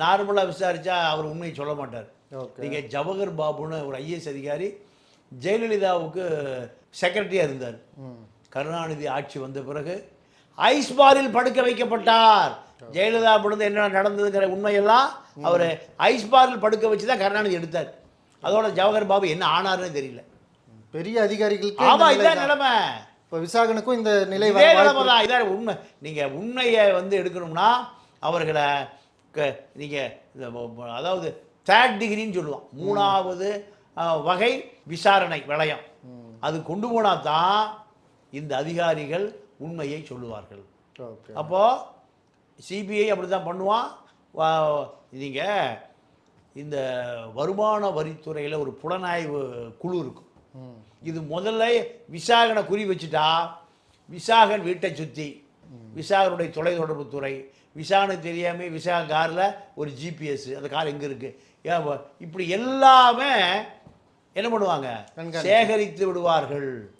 நார்மலாக விசாரிச்சா அவர் உண்மையை சொல்ல மாட்டார். நீங்கள் ஜவஹர் பாபுன்னு ஒரு ஐஏஎஸ் அதிகாரி ஜெயலலிதாவுக்கு செக்ரட்டரியாக இருந்தார். கருணாநிதி ஆட்சி வந்த பிறகு ஐஸ் பாரில் படுக்க வைக்கப்பட்டார். ஜெயலலிதா விழுந்து என்ன நடந்ததுங்கிற உண்மையெல்லாம் அவர் ஐஸ் பாரில் படுக்க வச்சு தான் கருணாநிதி எடுத்தார். அதோட ஜவஹர் பாபு என்ன ஆனாருன்னு தெரியல. பெரிய அதிகாரிகளுக்கு ஆமா இந்த நிலை இதான் தான். நிலைமை. இப்போ விசாகனுக்கும் இந்த நிலை நிலைமை தான் இதான் உண்மை. நீங்கள் உண்மையை வந்து எடுக்கணும்னா அவர்களை க- நீங்க இந்த ம- ம- அதாவது தேர்ட் டிகிரின்னு சொல்லுவோம் மூணாவது வகை விசாரணை விளையம். அது கொண்டு போனால் தான் இந்த அதிகாரிகள் உண்மையை சொல்லுவார்கள். அப்போது சிபிஐ அப்படி தான் பண்ணுவான் நீங்கள் இந்த வருமான வரித்துறையில் ஒரு புலனாய்வு குழு இருக்கும். இது முதல்ல விசாகனை குறி வச்சுட்டா விசாகன் வீட்டை சுற்றி விசாகனுடைய தொலைத்தொடர்பு துறை விசாகனுக்கு தெரியாமல் விசாக காரில் ஒரு ஜிபிஎஸ் அந்த கார் எங்கே இருக்குது இப்படி எல்லாமே என்ன பண்ணுவாங்க. சேகரித்து விடுவார்கள்.